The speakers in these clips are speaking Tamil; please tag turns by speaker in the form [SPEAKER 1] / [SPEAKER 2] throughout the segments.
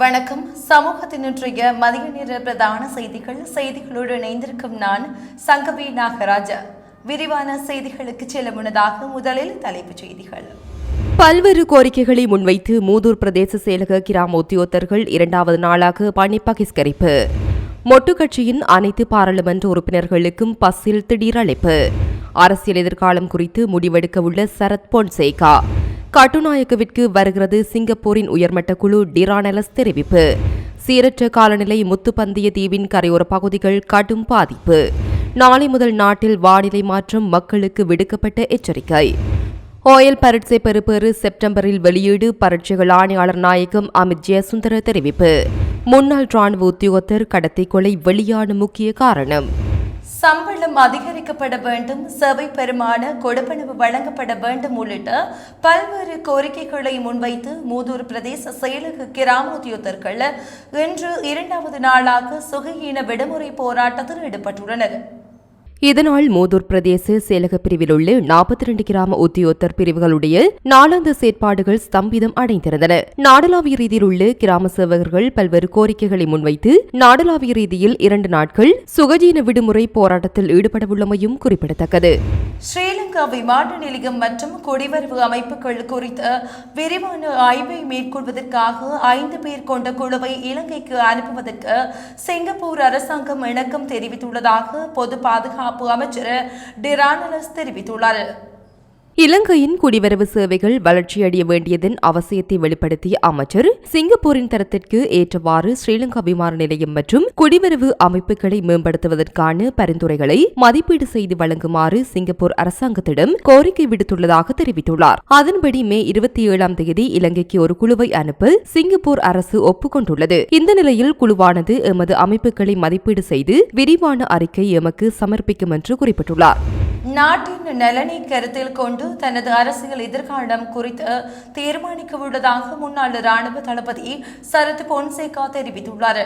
[SPEAKER 1] வணக்கம். சமூகத்தின் இன்றைய மதிய நேர பிரதான செய்திகள் செய்திகளோடு இணைந்திருக்கும் நான் சங்கவி நாகராஜ. விரிவான செய்திகளுக்கு செல்ல முன்னதாக முதலில் தலைப்புச் செய்திகள்.
[SPEAKER 2] பல்வேறு கோரிக்கைகளை முன்வைத்து மூதூர் பிரதேச செயலக கிராம உத்தியோகத்தர்கள் இரண்டாவது நாளாக பணி பகிஷ்கரிப்பு மொட்டு கட்சியின் அனைத்து பாராளுமன்ற உறுப்பினர்களுக்கும் பஸ்ஸில் திடீர் அழைப்பு. அரசியல் எதிர்காலம் குறித்து முடிவெடுக்க உள்ள சரத் பொன்சேகா. கட்டுநாயக்கவிற்கு வருகிறது சிங்கப்பூரின் உயர்மட்ட குழு டிரானலஸ் தெரிவிப்பு. சீரற்ற காலநிலை முத்துப்பந்திய தீவின் கரையோர பகுதிகள் கடும் பாதிப்பு. நாளை முதல் நாட்டில் வானிலை மாற்றம் மக்களுக்கு விடுக்கப்பட்ட எச்சரிக்கை. ஓயல் பரீட்சை பெறுபேறு செப்டம்பரில் வெளியீடு பரீட்சைகள் ஆணையாளர் நாயகம் அமித் ஜெயசுந்தர தெரிவிப்பு. முன்னாள் ராணுவ உத்தியோகத்தர் கடத்தி கொலை வெளியான முக்கிய காரணம்.
[SPEAKER 1] சம்பளம் அதிகரிக்கப்பட வேண்டும் சேவை பெருமான கொடுப்பனவு வழங்கப்பட வேண்டும் உள்ளிட்ட பல்வேறு கோரிக்கைகளை முன்வைத்து மூதூர் பிரதேச செயலக கிராமத்தியோத்தர்கள் இன்று இரண்டாவது நாளாக சுகையீன விடுமுறை போராட்டத்தில் ஈடுபட்டுள்ளனர்.
[SPEAKER 2] இதனால் மூதூர் பிரதேச செயலக பிரிவில் உள்ள நாற்பத்தி இரண்டு கிராம உத்தியோத்தர் பிரிவுகளுடைய நாளாந்த செயற்பாடுகள் ஸ்தம்பிதம் அடைந்திருந்தன. நாடளாவிய ரீதியில் உள்ள கிராம சேவகர்கள் பல்வேறு கோரிக்கைகளை முன்வைத்து நாடளாவிய ரீதியில் இரண்டு நாட்கள் சுகஜீன விடுமுறை போராட்டத்தில் ஈடுபடவுள்ளமையும் குறிப்பிடத்தக்கது.
[SPEAKER 1] ஸ்ரீலங்கா விமான நிலையம் மற்றும் குடிவரவு அமைப்புகள் குறித்த விரிவான ஆய்வை மேற்கொள்வதற்காக ஐந்து பேர் கொண்ட குழுவை இலங்கைக்கு அனுப்புவதற்கு சிங்கப்பூர் அரசாங்கம் இணக்கம் தெரிவித்துள்ளதாக பொது பாதுகாப்பு அமைச்சர் டிரானலஸ் தெரிவித்துள்ளார்.
[SPEAKER 2] இலங்கையின் குடிவரவு சேவைகள் வளர்ச்சியடைய வேண்டியதன் அவசியத்தை வெளிப்படுத்திய அமைச்சர் சிங்கப்பூரின் தரத்திற்கு ஏற்றவாறு ஸ்ரீலங்கா விமான நிலையம் மற்றும் குடிவரவு அமைப்புகளை மேம்படுத்துவதற்கான பரிந்துரைகளை மதிப்பீடு செய்து வழங்குமாறு சிங்கப்பூர் அரசாங்கத்திடம் கோரிக்கை விடுத்துள்ளதாக தெரிவித்துள்ளார். அதன்படி மே இருபத்தி ஏழாம் தேதி இலங்கைக்கு ஒரு குழுவை அனுப்ப சிங்கப்பூர் அரசு ஒப்புக்கொண்டுள்ளது. இந்த நிலையில் குழுவானது எமது அமைப்புகளை மதிப்பீடு செய்து விரிவான அறிக்கை எமக்கு சமர்ப்பிக்கும் என்று குறிப்பிட்டுள்ளார்.
[SPEAKER 1] நாட்டின் நலனை கருத்தில் கொண்டு தனது அரசியல் எதிர்காலம் குறித்து தீர்மானிக்க உள்ளதாக முன்னாள் ராணுவ தளபதி சரத் பொன்சேகா தெரிவித்துள்ளார்.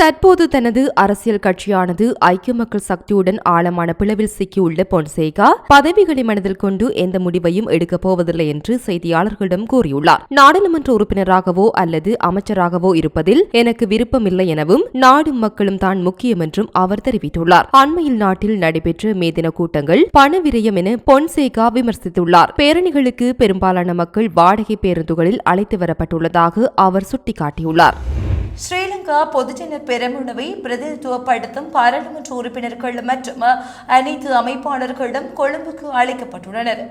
[SPEAKER 2] தற்போது தனது அரசியல் கட்சியானது ஐக்கிய மக்கள் சக்தியுடன் ஆழமான பிளவில் சிக்கியுள்ள பொன்சேகா பதவிகளை மனதில் கொண்டு எந்த முடிவையும் எடுக்கப் போவதில்லை என்று செய்தியாளர்களிடம் கூறியுள்ளார். நாடாளுமன்ற உறுப்பினராகவோ அல்லது அமைச்சராகவோ இருப்பதில் எனக்கு விருப்பமில்லை எனவும் நாடும் மக்களும் தான் முக்கியம் என்றும் அவர் தெரிவித்துள்ளார். அண்மையில் நாட்டில் நடைபெற்ற மே தின கூட்டங்கள் பண விரயம் என பொன்சேகா விமர்சித்துள்ளார். பேரணிகளுக்கு பெரும்பாலான மக்கள் வாடகை பேருந்துகளில் அழைத்து வரப்பட்டுள்ளதாக அவர் சுட்டிக்காட்டியுள்ளார்.
[SPEAKER 1] ஸ்ரீலங்கா பொதுஜன பெரமுனவை பிரதிநிதித்துவப்படுத்தும் பாராளுமன்ற உறுப்பினர்கள் மற்றும் அனைத்து அமைப்பாளர்களிடம் கொழும்புக்கு அழைக்கப்பட்டுள்ளனர்.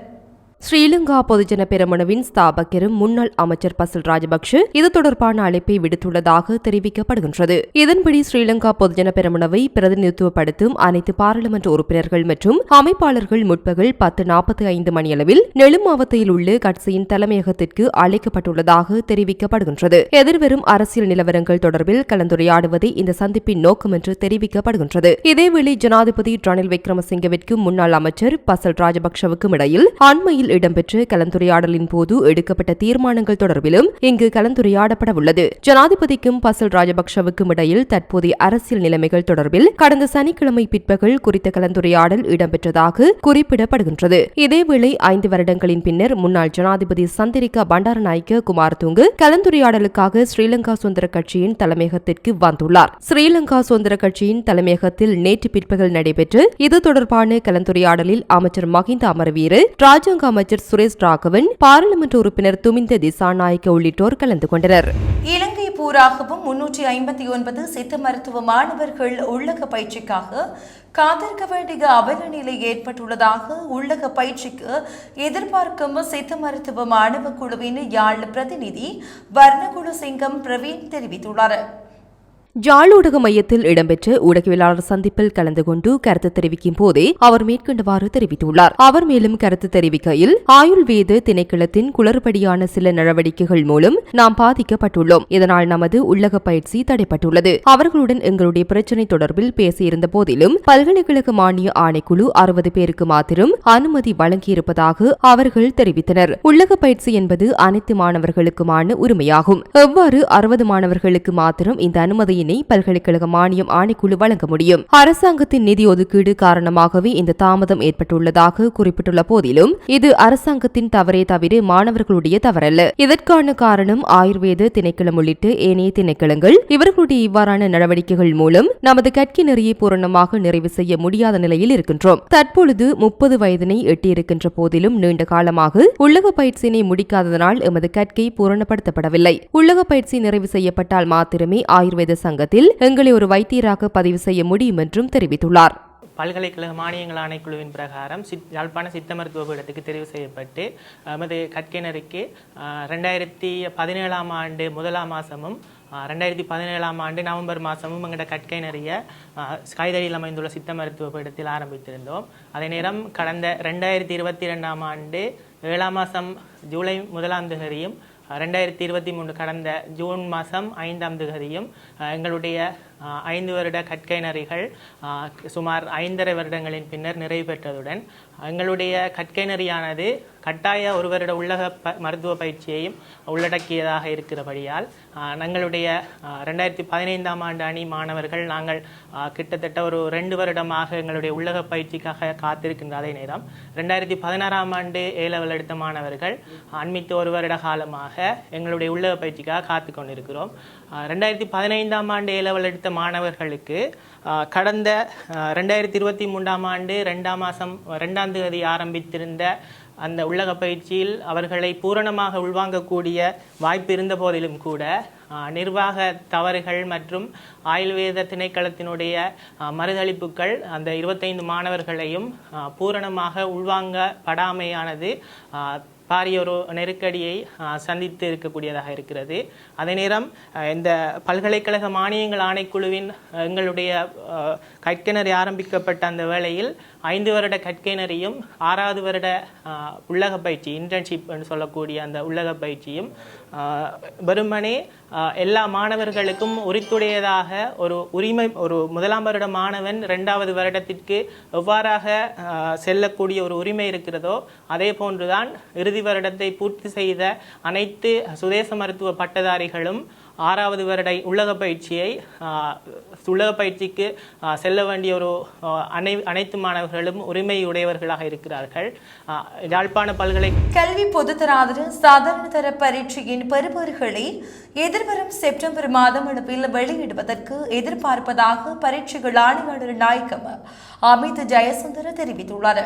[SPEAKER 2] ஸ்ரீலங்கா பொதுஜன பெரமுனவின் ஸ்தாபகரும் முன்னாள் அமைச்சர் பசில் ராஜபக்ஷ இது தொடர்பான அழைப்பை விடுத்துள்ளதாக தெரிவிக்கப்படுகின்றது. இதன்படி ஸ்ரீலங்கா பொதுஜன பெரமுனவை பிரதிநிதித்துவப்படுத்தும் அனைத்து பாராளுமன்ற உறுப்பினர்கள் மற்றும் அமைப்பாளர்கள் முற்பகல் பத்து நாற்பத்தி ஐந்து மணியளவில் நெடுமாவத்தையில் உள்ள கட்சியின் தலைமையகத்திற்கு அழைக்கப்பட்டுள்ளதாக தெரிவிக்கப்படுகின்றது. எதிர்வரும் அரசியல் நிலவரங்கள் தொடர்பில் கலந்துரையாடுவதே இந்த சந்திப்பின் நோக்கம் என்று தெரிவிக்கப்படுகின்றது. இதேவேளை ஜனாதிபதி ரணில் விக்ரமசிங்கவிற்கும் முன்னாள் அமைச்சர் பசல் ராஜபக்ஷவுக்கும் இடையில் அண்மையில் இடம்பெற்ற கலந்துரையாடலின் போது எடுக்கப்பட்ட தீர்மானங்கள் தொடர்பிலும் இங்கு கலந்துரையாடப்பட உள்ளது ஜனாதிபதிக்கும் பசல் ராஜபக்சவுக்கும் இடையில் தற்போதைய அரசியல் நிலைமைகள் தொடர்பில் கடந்த சனிக்கிழமை பிற்பகல் குறித்த கலந்துரையாடல் இடம்பெற்றதாக குறிப்பிடப்படுகின்றது. இதேவேளை ஐந்து வருடங்களின் பின்னர் முன்னாள் ஜனாதிபதி சந்திரிகா பண்டாரநாயக்க குமாரதுங்கு கலந்துரையாடலுக்காக ஸ்ரீலங்கா சுதந்திர கட்சியின் தலைமையகத்திற்கு வந்துள்ளார். ஸ்ரீலங்கா சுதந்திர கட்சியின் தலைமையகத்தில் நேற்று பிற்பகல் நடைபெற்று இது தொடர்பான கலந்துரையாடலில் அமைச்சர் மஹிந்த அமரவீர ராஜாங்க அமைச்சர் சுரேஷ் ராகவன் பாராளுமன்ற உறுப்பினர் துமிந்த திசாநாயக்க உள்ளிட்டோர் கலந்து கொண்டனர்.
[SPEAKER 1] இலங்கை பூராகவும் முன்னூற்றி ஐம்பத்தி ஒன்பது சித்த மருத்துவ மாணவர்கள் உள்ளக பயிற்சிக்காக காத்திருக்க வேண்டிய அவல நிலை ஏற்பட்டுள்ளதாக உள்ளக பயிற்சிக்கு எதிர்பார்க்கும் சித்த மருத்துவ மாணவ குழுவின் யாழ் பிரதிநிதி வர்ணகுல சிங்கம் பிரவீன் தெரிவித்துள்ளார்.
[SPEAKER 2] ஜாழ் ஊடக மையத்தில் இடம்பெற்ற ஊடகவியலாளர் சந்திப்பில் கலந்து கொண்டு கருத்து தெரிவிக்கும் போதே அவர் மேற்கண்டவாறு தெரிவித்துள்ளார். அவர் மேலும் கருத்து தெரிவிக்கையில் ஆயுள்வேத திணைக்களத்தின் குளறுபடியான சில நடவடிக்கைகள் மூலம் நாம் பாதிக்கப்பட்டுள்ளோம். இதனால் நமது உள்ளக பயிற்சி தடைப்பட்டுள்ளது. அவர்களுடன் எங்களுடைய பிரச்சினை தொடர்பில் பேசியிருந்த போதிலும் பல்கலைக்கழக மானிய ஆணைக்குழு அறுபது பேருக்கு மாத்திரம் அனுமதி வழங்கியிருப்பதாக அவர்கள் தெரிவித்தனர். உள்ளக பயிற்சி என்பது அனைத்து மாணவர்களுக்குமான உரிமையாகும். எவ்வாறு அறுபது மாணவர்களுக்கு மாத்திரம் இந்த அனுமதியை தொகையினை பல்கலைக்கழக மானியம் ஆணைக்குழு வழங்க முடியும். அரசாங்கத்தின் நிதி ஒதுக்கீடு காரணமாகவே இந்த தாமதம் ஏற்பட்டுள்ளதாக குறிப்பிட்டுள்ள போதிலும் இது அரசாங்கத்தின் தவறே தவிர மாணவர்களுடைய தவறல்ல. இதற்கான காரணம் ஆயுர்வேத திணைக்களம் உள்ளிட்ட ஏனைய திணைக்களங்கள். இவர்களுடைய இவ்வாறான நடவடிக்கைகள் மூலம் நமது கற்கி நெறியை பூரணமாக நிறைவு செய்ய முடியாத நிலையில் இருக்கின்றோம். தற்பொழுது முப்பது வயதினை எட்டியிருக்கின்ற போதிலும் நீண்ட காலமாக உள்ளக பயிற்சியினை முடிக்காததனால் எமது கற்கை பூரணப்படுத்தப்படவில்லை. உள்ளக பயிற்சி நிறைவு செய்யப்பட்டால் மாத்திரமே ஆயுர்வேத சங்கத்தில் எங்களை ஒரு வைத்தியராக பதிவு செய்ய முடியும் என்றும் தெரிவித்துள்ளார்.
[SPEAKER 3] பல்கலைக்கழக மானியங்கள் ஆணைக்குழுவின் பிரகாரம் சித் யாழ்ப்பாண சித்த மருத்துவ பீடத்துக்கு தெரிவு செய்யப்பட்டு எமது கற்கிணருக்கு ரெண்டாயிரத்தி பதினேழாம் ஆண்டு முதலாம் மாதமும் ரெண்டாயிரத்தி பதினேழாம் ஆண்டு நவம்பர் மாதமும் எங்களோட கற்கையினரிய கைதடியில் அமைந்துள்ள சித்த மருத்துவ பீடத்தில் ஆரம்பித்திருந்தோம். அதே நேரம் கடந்த ரெண்டாயிரத்தி இருபத்தி ரெண்டாம் ஆண்டு ஏழாம் மாதம் ஜூலை முதலாம் தேதியும் ரெண்டாயிரத்தி இருபத்தி மூணு கடந்த ஜூன் மாதம் ஐந்தாம் தேதியும் எங்களுடைய ஐந்து வருட கற்கைனறிகள் அஹ், சுமார் ஐந்தரை வருடங்களின் பின்னர் நிறைவு பெற்றதுடன் எங்களுடைய கற்கைனறியானது கட்டாய ஒரு வருட உள்ளக ப மருத்துவ பயிற்சியையும் உள்ளடக்கியதாக இருக்கிறபடியால் எங்களுடைய அஹ், ரெண்டாயிரத்தி பதினைந்தாம் ஆண்டு அணி மாணவர்கள் நாங்கள் அஹ், கிட்டத்தட்ட ஒரு ரெண்டு வருடமாக எங்களுடைய உள்ளக பயிற்சிக்காக காத்திருக்கின்ற அதே நேரம் ரெண்டாயிரத்தி பதினாறாம் ஆண்டு ஏ லெவல் எடுத்த மாணவர்கள் அண்மித்து ஒரு வருட காலமாக எங்களுடைய உள்ளக பயிற்சிக்காக காத்து கொண்டிருக்கிறோம். ரெண்டாயிரத்தி பதினைந்தாம் ஆண்டு ஏ லெவல் எடுத்த மாணவர்களுக்கு கடந்த ரெண்டாயிரத்தி இருபத்தி மூன்றாம் ஆண்டு ரெண்டாம் மாதம் ரெண்டாம் தேதி ஆரம்பித்திருந்த அந்த உள்ளக பயிற்சியில் அவர்களை பூரணமாக உள்வாங்கக்கூடிய வாய்ப்பு இருந்த போதிலும் கூட நிர்வாக தவறுகள் மற்றும் ஆயுர்வேத திணைக்களத்தினுடைய மறுதளிப்புகள் அந்த இருபத்தைந்து மாணவர்களையும் பூரணமாக உள்வாங்கப்படாமையானது பாரிய ஒரு நெருக்கடியை சந்தித்து இருக்கக்கூடியதாக இருக்கிறது. அதே நேரம் இந்த பல்கலைக்கழக மானியங்கள் ஆணைக்குழுவின் எங்களுடைய கற்கிணறி ஆரம்பிக்கப்பட்ட அந்த வேளையில் ஐந்து வருட கற்கிணறியும் ஆறாவது வருட உள்ளக பயிற்சி இன்டர்ன்ஷிப் என்று சொல்லக்கூடிய அந்த உள்ளக பயிற்சியும் வெறுமனே எல்லா மாணவர்களுக்கும் உரித்துடையதாக ஒரு உரிமை ஒரு முதலாம் வருட மாணவன் இரண்டாவது வருடத்திற்கு எவ்வாறாக அஹ், செல்லக்கூடிய ஒரு உரிமை இருக்கிறதோ அதே போன்றுதான் இறுதி வருடத்தை பூர்த்தி செய்த அனைத்து சுதேச மருத்துவ பட்டதாரிகளும் ஆறாவது வருட உள்ளக பயிற்சியை உள்ளக பயிற்சிக்கு செல்ல வேண்டிய ஒரு அனை அனைத்து மாணவர்களும் உரிமையுடையவர்களாக இருக்கிறார்கள். யாழ்ப்பாண பல்கலை
[SPEAKER 1] கல்வி பொதுத்தராதர சாதாரண தர பரீட்சையின் பெறுபவர்களை எதிர்வரும் செப்டம்பர் மாதம் அளவில் வெளியிடுவதற்கு எதிர்பார்ப்பதாக பரீட்சைகள் ஆணையாளர் நாயக்கம் அமித் ஜெயசுந்தர தெரிவித்துள்ளார்.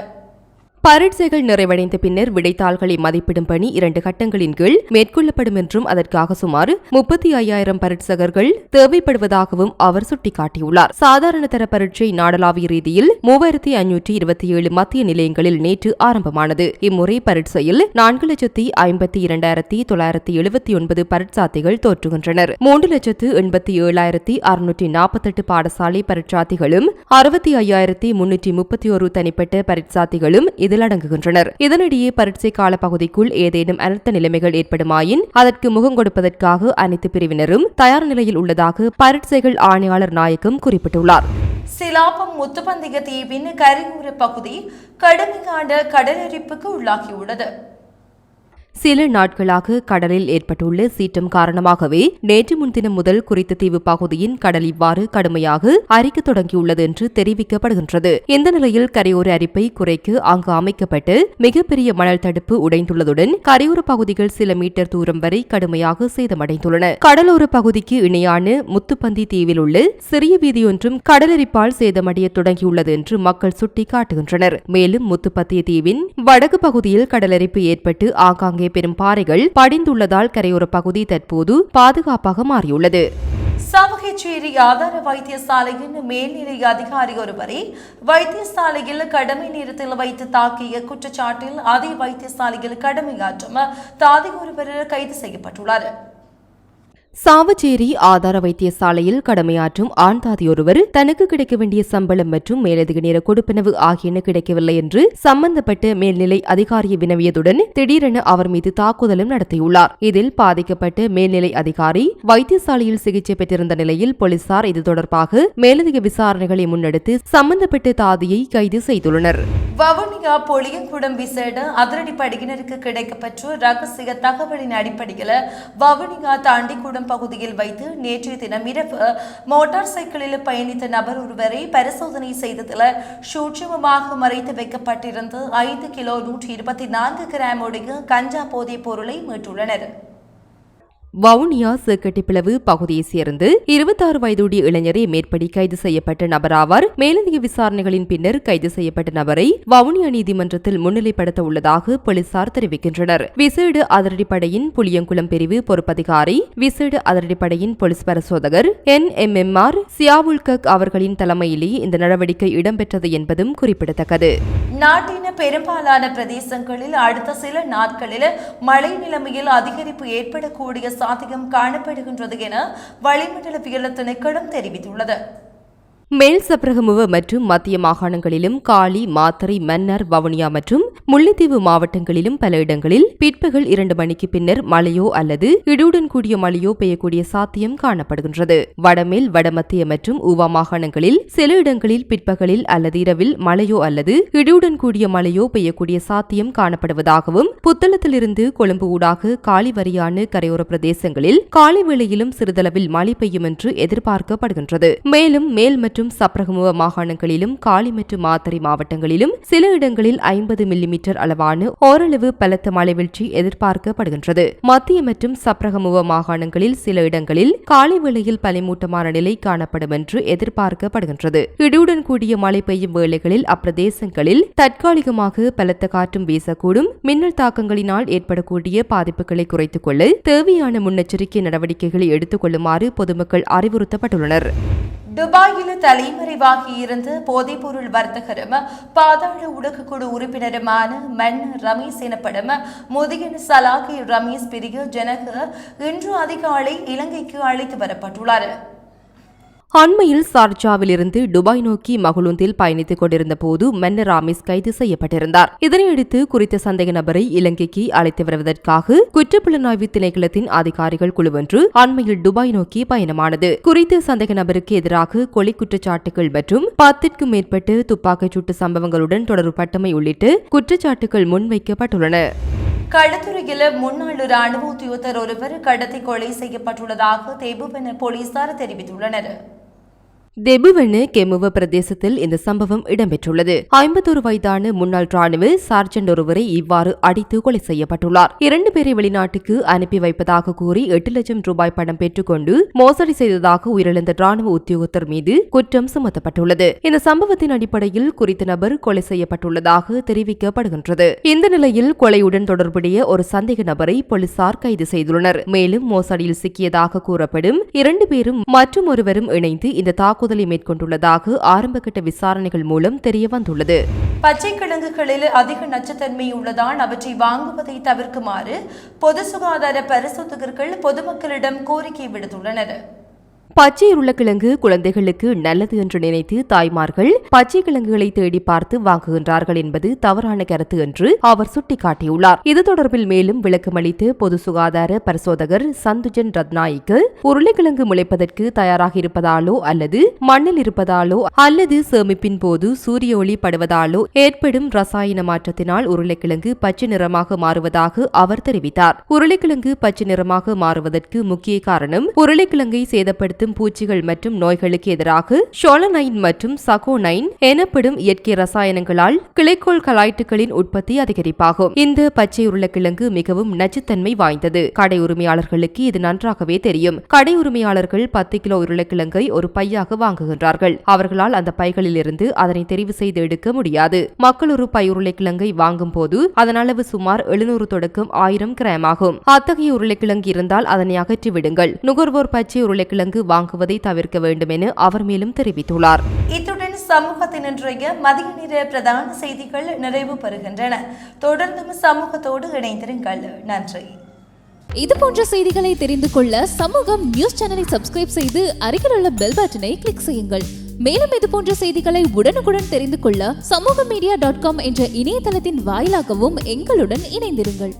[SPEAKER 2] பரீட்சைகள் நிறைவடைந்த பின்னர் விடைத்தாள்களை மதிப்பிடும் பணி இரண்டு கட்டங்களின் கீழ் மேற்கொள்ளப்படும் என்றும் அதற்காக சுமார் முப்பத்தி ஐயாயிரம் பரீட்சகர்கள் தேவைப்படுவதாகவும் அவர் சுட்டிக்காட்டியுள்ளார். சாதாரண தர பரீட்சை நாடளாவிய ரீதியில் மூவாயிரத்தி ஐநூற்றி இருபத்தி ஏழு மத்திய நிலையங்களில் நேற்று ஆரம்பமானது. இம்முறை பரீட்சையில் நான்கு லட்சத்தி ஐம்பத்தி இரண்டாயிரத்தி தொள்ளாயிரத்தி எழுபத்தி ஒன்பது பரீட்சார்த்திகள் தோற்றுகின்றனர். மூன்று லட்சத்து எண்பத்தி ஏழாயிரத்தி அறுநூற்றி நாற்பத்தெட்டு பாடசாலை பரீட்சார்த்திகளும் அறுபத்தி ஐயாயிரத்தி முன்னூற்றி முப்பத்தி ஒரு தனிப்பட்ட பரீட்சார்த்திகளும் இதில் அடங்குகின்றனர் இதனிடையே பரீட்சை கால பகுதிக்குள் ஏதேனும் அனர்த்த நிலைமைகள் ஏற்படுமாயின் அதற்கு முகம் கொடுப்பதற்காக அனைத்து பிரிவினரும் தயார் நிலையில் உள்ளதாக பரீட்சைகள் ஆணையாளர் நாயகம் குறிப்பிட்டுள்ளார்.
[SPEAKER 1] சிலாபம் முத்துப்பந்திக தீவின் கரையோர பகுதி கடுமையான கடலரிப்புக்கு உள்ளாகியுள்ளது.
[SPEAKER 2] சில நாட்களாக கடலில் ஏற்பட்டுள்ள சீற்றம் காரணமாகவே நேற்று முன்தினம் முதல் குறித்த தீவு பகுதியின் கடல் இவ்வாறு கடுமையாக அரிக்க தொடங்கியுள்ளது என்று தெரிவிக்கப்படுகின்றது. இந்த நிலையில் கரையோர அரிப்பை குறைக்க அங்கு அமைக்கப்பட்டு மிகப்பெரிய மணல் தடுப்பு உடைந்துள்ளதுடன் கரையோர பகுதிகள் சில மீட்டர் தூரம் வரை கடுமையாக சேதமடைந்துள்ளன. கடலோர பகுதிக்கு இணையான முத்துப்பந்தி தீவில் உள்ள சிறிய வீதியொன்றும் கடலரிப்பால் சேதமடைய தொடங்கியுள்ளது என்று மக்கள் சுட்டிக்காட்டுகின்றனர். மேலும் முத்துப்பத்திய தீவின் வடக்கு பகுதியில் கடலரிப்பு ஏற்பட்டு ஆங்காங்கே பெரும் பாறைகள் படிந்துள்ளதால் கரையோர பகுதி தற்போது பாதுகாப்பாக மாறியுள்ளது.
[SPEAKER 1] சாவகச்சேரி ஆதார வைத்தியசாலையின் மேல்நிலை அதிகாரி ஒருவரை வைத்தியசாலையில் கடமை நேரத்தில் வைத்து தாக்கிய குற்றச்சாட்டில் அதே வைத்தியசாலையில் கடமையாற்றும் தாதி ஒருவர் கைது செய்யப்பட்டுள்ளார்.
[SPEAKER 2] சாவச்சேரி ஆதார வைத்தியசாலையில் கடமையாற்றும் ஆண் தாதியொருவர் தனக்கு கிடைக்க வேண்டிய சம்பளம் மற்றும் மேலதிக நேர கொடுப்பனவு ஆகியன கிடைக்கவில்லை என்று சம்பந்தப்பட்ட மேல்நிலை அதிகாரியை வினவியதுடன் திடீரென அவர் மீது தாக்குதலும் நடத்தியுள்ளார். இதில் பாதிக்கப்பட்ட மேல்நிலை அதிகாரி வைத்தியசாலையில் சிகிச்சை பெற்றிருந்த நிலையில் போலீசார் இது தொடர்பாக மேலதிக விசாரணைகளை முன்னெடுத்து சம்பந்தப்பட்ட தாதியை கைது செய்துள்ளனர்.
[SPEAKER 1] வவுனியா பொளியங்குடம் விசேட அதிரடி படையினருக்கு கிடைக்கப்பெற்ற ரகசிய தகவலின் அடிப்படையில் வவுனியா தாண்டிக்குடம் தோட்டம் பகுதியில் வைத்து நேற்றைய தினம் இரவு மோட்டார் சைக்கிளில் பயணித்த நபர் ஒருவரை பரிசோதனை செய்ததில் சூட்சமமாக மறைத்து வைக்கப்பட்டிருந்து ஐந்து கிலோ நூற்றி இருபத்தி நான்கு கிராம் உடைய கஞ்சா போதைப் பொருளை மீட்டுள்ளனர்.
[SPEAKER 2] வவுனியா சேக்கட்டிப்பிளவு பகுதியைச் சேர்ந்து இருபத்தாறு வயதுடைய இளைஞரை மேற்படி கைது செய்யப்பட்ட நபராவார். மேலதிக விசாரணைகளின் பின்னர் கைது செய்யப்பட்ட நபரை வவுனியா நீதிமன்றத்தில் முன்னிலைப்படுத்த உள்ளதாக போலீசார் தெரிவிக்கின்றனர். விசேட அதிரடிப்படையின் புளியங்குளம் பிரிவு பொறுப்பதிகாரி விசேட அதிரடிப்படையின் போலீஸ் பரிசோதகர் N. M. M. R. Ziaul Haq அவர்களின் தலைமையிலேயே இந்த நடவடிக்கை இடம்பெற்றது என்பதும் குறிப்பிடத்தக்கது.
[SPEAKER 1] நாட்டின் பெரும்பாலான பிரதேசங்களில் அடுத்த சில நாட்களில் மழை நிலைமையில் அதிகரிப்பு ஏற்படக்கூடிய சாத்தியம் காணப்படுகின்றது என வளிமண்டலவியல் திணைக்களம் தெரிவித்துள்ளது.
[SPEAKER 2] மேல் சப்ரகமுவ மற்றும் மத்திய மாகாணங்களிலும் காலி மாத்தறை மன்னார் வவுனியா மற்றும் முல்லைத்தீவு மாவட்டங்களிலும் பல இடங்களில் பிற்பகல் இரண்டு மணிக்கு பின்னர் மழையோ அல்லது இடியுடன் கூடிய மழையோ பெய்யக்கூடிய சாத்தியம் காணப்படுகின்றது. வடமேல் வடமத்திய மற்றும் ஊவா மாகாணங்களில் சில இடங்களில் பிற்பகலில் அல்லது இரவில் மழையோ அல்லது இடியுடன் கூடிய மழையோ பெய்யக்கூடிய சாத்தியம் காணப்படுவதாகவும் புத்தளத்திலிருந்து கொழும்பு ஊடாக காலி வரியான கரையோர பிரதேசங்களில் காலை வேளையிலும் சிறிதளவில் மழை பெய்யும் என்று எதிர்பார்க்கப்படுகின்றது. மேலும் மேல் மற்றும் சப்ரகமுவ மாகாணங்களிலும் காலி மற்றும் மாத்தறை மாவட்டங்களிலும் சில இடங்களில் ஐம்பது மில்லிமீட்டர் அளவான ஓரளவு பலத்த மழை வீழ்ச்சி எதிர்பார்க்கப்படுகின்றது. மத்திய மற்றும் சப்ரகமுவ மாகாணங்களில் சில இடங்களில் காலை வேளையில் பனிமூட்டமான நிலை காணப்படும் என்று எதிர்பார்க்கப்படுகின்றது. இடியுடன் கூடிய மழை பெய்யும் வேளைகளில் அப்பிரதேசங்களில் தற்காலிகமாக பலத்த காற்றும் வீசக்கூடும். மின்னல் தாக்கங்களினால் ஏற்படக்கூடிய பாதிப்புகளை குறைத்துக் கொள்ள தேவையான முன்னெச்சரிக்கை நடவடிக்கைகளை எடுத்துக் கொள்ளுமாறு பொதுமக்கள் அறிவுறுத்தப்பட்டுள்ளனர்.
[SPEAKER 1] துபாயில் தலைமறைவாகி இருந்த போதைப்பொருள் வர்த்தகரும் பாதாள உலகக்குழு உறுப்பினருமான மன் ரமேஷ் எனப்படும் முதியன் சலாகி ரமேஷ் பிரிய ஜனக இன்று அதிகாலை இலங்கைக்கு அழைத்து வரப்பட்டுள்ளார்.
[SPEAKER 2] அண்மையில் சார்ஜாவிலிருந்து துபாய் நோக்கி மகளுந்தில் பயணித்துக் கொண்டிருந்த போது மன்னர் ராமேஷ் கைது செய்யப்பட்டிருந்தார். இதனையடுத்து குறித்த சந்தேக நபரை இலங்கைக்கு அழைத்து வருவதற்காக குற்றப்புலனாய்வு திணைக்களத்தின் அதிகாரிகள் குழுவொன்று அண்மையில் துபாய் நோக்கி பயணமானது. குறித்த சந்தேக நபருக்கு எதிராக கொலை குற்றச்சாட்டுகள் மற்றும் பத்திற்கும் மேற்பட்டு துப்பாக்கிச் சூட்டு சம்பவங்களுடன் தொடர்புபட்டமை உள்ளிட்டு குற்றச்சாட்டுகள் முன்வைக்கப்பட்டுள்ளன.
[SPEAKER 1] களத்துறையில் முன்னாள் ராணுவ உத்தியோகத்தர் ஒருவர் கடத்தி கொலை செய்யப்பட்டுள்ளதாக தேபுவன போலீசார் தெரிவித்துள்ளனர்.
[SPEAKER 2] தெபுவென கெமுவ பிரதேசத்தில் இந்த சம்பவம் இடம்பெற்றுள்ளது. ஐம்பத்தொரு வயதான முன்னாள் ராணுவ சார்ஜென்ட் ஒருவரை இவ்வாறு அடித்து கொலை செய்யப்பட்டுள்ளார். இரண்டு பேரை வெளிநாட்டுக்கு அனுப்பி வைப்பதாக கூறி எட்டு லட்சம் ரூபாய் பணம் பெற்றுக்கொண்டு மோசடி செய்ததாக உயிரிழந்த ராணுவ உத்தியோகத்தர் மீது குற்றம் சுமத்தப்பட்டுள்ளது. இந்த சம்பவத்தின் அடிப்படையில் குறித்த நபர் கொலை செய்யப்பட்டுள்ளதாக தெரிவிக்கப்படுகின்றது. இந்த நிலையில் கொலையுடன் தொடர்புடைய ஒரு சந்தேக நபரை போலீசார் கைது செய்துள்ளனர். மேலும் மோசடியில் சிக்கியதாக கூறப்படும் இரண்டு பேரும் மற்றும் ஒருவரும் இணைந்து இந்த தாக்கு மேற்கொண்டுள்ளதாக ஆரம்பகட்ட விசாரணைகள் மூலம் தெரிய வந்துள்ளது
[SPEAKER 1] பச்சை கிழங்குகளில் அதிக நச்சுத்தன்மை உள்ளதால் அவற்றை வாங்குவதை தவிர்க்குமாறு பொது சுகாதார பரிசோதகர்கள் பொதுமக்களிடம் கோரிக்கை விடுத்துள்ளனர்.
[SPEAKER 2] பச்சை உருளைக்கிழங்கு குழந்தைகளுக்கு நல்லது என்று நினைத்து தாய்மார்கள் பச்சை கிழங்குகளை தேடி பார்த்து வாங்குகின்றார்கள் என்பது தவறான கருத்து என்று அவர் சுட்டிக்காட்டியுள்ளார். இது தொடர்பில் மேலும் விளக்கமளித்து பொது சுகாதார பரிசோதகர் சந்துஜன் ரத்நாய்க்கு உருளைக்கிழங்கு முளைப்பதற்கு தயாராக இருப்பதாலோ அல்லது மண்ணில் இருப்பதாலோ அல்லது சேமிப்பின் போது சூரிய ஒளி படுவதாலோ ஏற்படும் ரசாயன மாற்றத்தினால் உருளைக்கிழங்கு பச்சை நிறமாக மாறுவதாக அவர் தெரிவித்தார். உருளைக்கிழங்கு பச்சை நிறமாக மாறுவதற்கு முக்கிய காரணம் உருளைக்கிழங்கை சேதப்படுத்தும் பூச்சிகள் மற்றும் நோய்களுக்கு எதிராக ஷோலனைன் மற்றும் சகோனைன் எனப்படும் இயற்கை ரசாயனங்களால் கிளைக்கோள் கலாய்ட்டுகளின் உற்பத்தி அதிகரிப்பாகும். இந்த பச்சை உருளைக்கிழங்கு மிகவும் நச்சுத்தன்மை வாய்ந்தது. கடை உரிமையாளர்களுக்கு இது நன்றாகவே தெரியும். கடை உரிமையாளர்கள் பத்து கிலோ உருளைக்கிழங்கை ஒரு பையாக வாங்குகின்றார்கள். அவர்களால் அந்த பைகளில் இருந்து அதனை தெரிவு செய்து எடுக்க முடியாது. மக்கள் ஒரு பை உருளைக்கிழங்கை வாங்கும் போது அதன் அளவு சுமார் எழுநூறு தொடக்கம் ஆயிரம் கிராம் ஆகும். அத்தகைய உருளைக்கிழங்கு இருந்தால் அதனை அகற்றி விடுங்கள் நுகர்வோர் பச்சை உருளைக்கிழங்கு வாங்குவதை தவிர்க்க வேண்டும் என அவர் மேலும் தெரிவித்துள்ளார்.
[SPEAKER 1] இத்துடன் சமூகத்தின் இன்றைய மதிய நேர பிரதான செய்திகள் நிறைவு பெறுகின்றன. தொடர்ந்தும் சமூகத்தோடு இணைந்திருங்கள். நன்றி.
[SPEAKER 4] இது போன்ற செய்திகளை தெரிந்து கொள்ள சமூகம் நியூஸ் சேனலை சப்ஸ்கிரைப் செய்து அருகில் உள்ள பெல் பட்டனை கிளிக் செய்யுங்கள். மேலும் இது போன்ற செய்திகளை உடனுக்குடன் தெரிந்து கொள்ள சமூக மீடியா டாட் காம் என்ற இணையதளத்தின் வாயிலாகவும் எங்களுடன் இணைந்திருங்கள்.